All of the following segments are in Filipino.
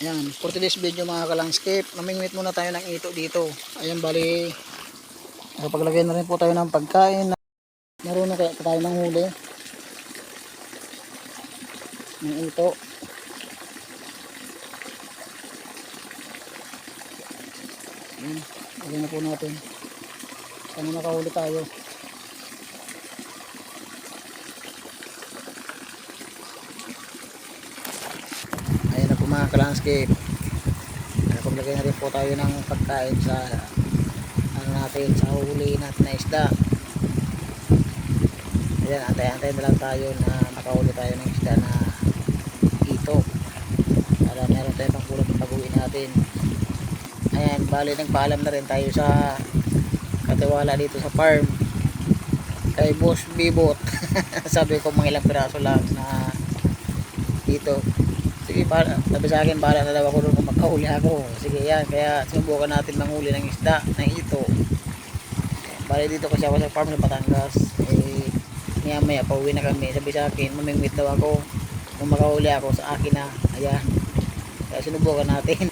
Ayan, for today's video mga kalandscape, namingwit muna tayo ng ito dito. Ayan, bali, nakapaglagay na rin po tayo ng pagkain. Marunong kaya tayo ng huli. Ng ito. Ayan, lagyan na po natin. Sana makahuli tayo. Ayan na po mga kalandscape. Nakapaglagay na rin po tayo ng pagkain sa ano natin, sa huli natin na isda. Ayan, antay-antay na lang tayo na makahuli tayo ng isda na ito. Para meron tayo pang kulot pag uwi natin. Ayan, bali nagpaalam na rin tayo sa katiwala dito sa farm. Kay Boss Bibot. Sabi ko mga ilang piraso lang na dito sige para sabi sa akin bahala na daw ako doon kung magkahuli ako. Sige yan kaya sinubukan natin manghuli ng isda ng ito. Bali dito kasi ako sa farm sa Batangas. Eh maya maya pauwi na kami. Sabi sa akin mamingwit daw ako. Kung makahuli ako sa akin na. Ayan. Kaya sinubukan natin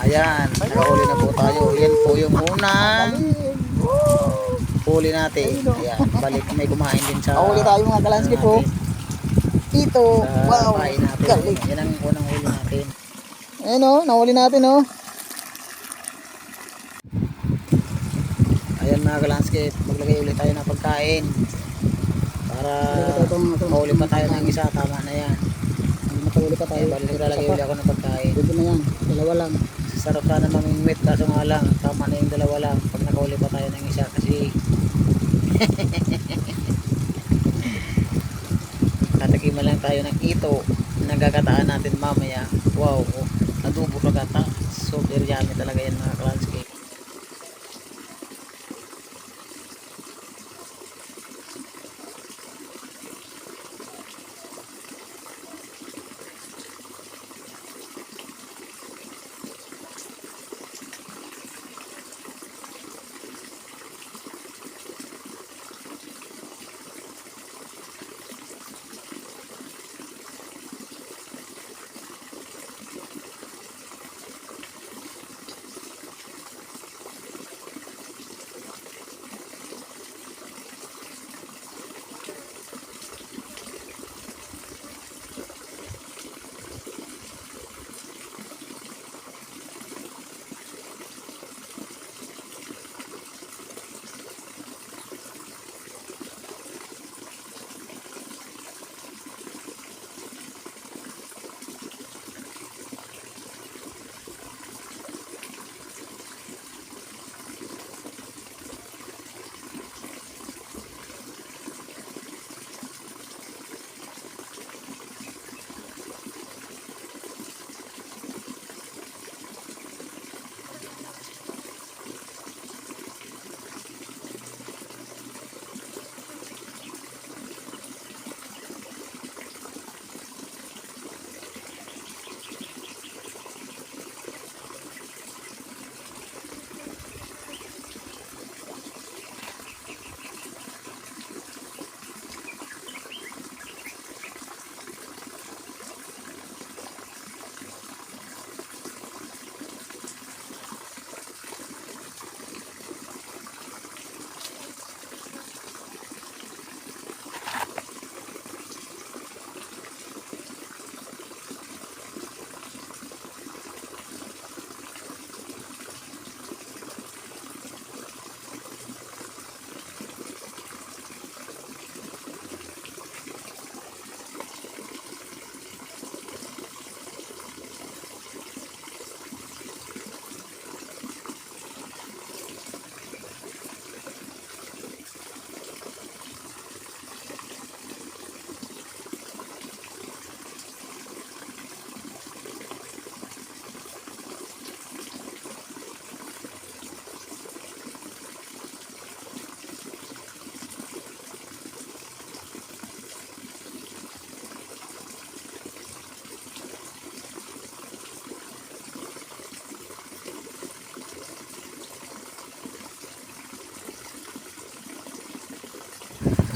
ayan nakahuli na po tayo yan po yung unang huli natin ayan balik may kumain din sa Huli tayo mga kalandscape po. Ito, wow, galing. yan ang unang huli natin Ayan o, nahuli natin o. ayan mga kalandscape maglagay ulit tayo ng pagkain para mahuli pa tayo ng isa tama na yan Makahuli pa tayo. balik naglalagay ulit ako ng pagkain Pwede na yan, dalawa lang. Sarap sana mamingwit kaso nga lang tama na yung dalawa lang. Pag nakahuli pa tayo ng isa kasi tatakiman lang tayo ng ito nagkakataan natin mamaya. Wow adobo kagata super yummy talaga yan mga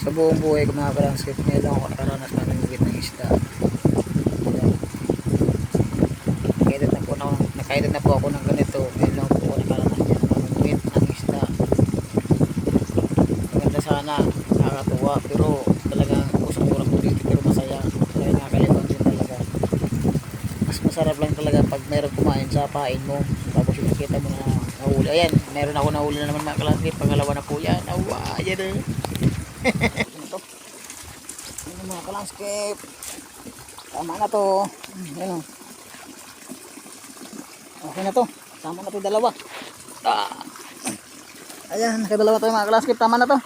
landscape buong buhay ko mga kalanskip, ngayon lang ako nakaranas na namigit ng isda. Ayan. Nakailan na po, na, nakailan na po ako ng ganito. Ngayon lang po ako nakaranas ng namigit ng isda. Maganda sana, nakakatuwa, pero talagang kusang-kurang po dito, pero masaya. Kaya nakakalibang din talaga. Mas masarap lang talaga pag meron kumain sa pain mo. Tapos yung nakita mo na nahuli. Ayan, meron ako nahuli na naman mga kalanskip. Pangalawa na po yan. Awa, yan eh. Ito. Ano mga kalanskip. Tama na to. Ayan o. Okay na to. Tama na to dalawa. Ah. Ayan, nakadalawa tayo mga kalanskip. Tama na to.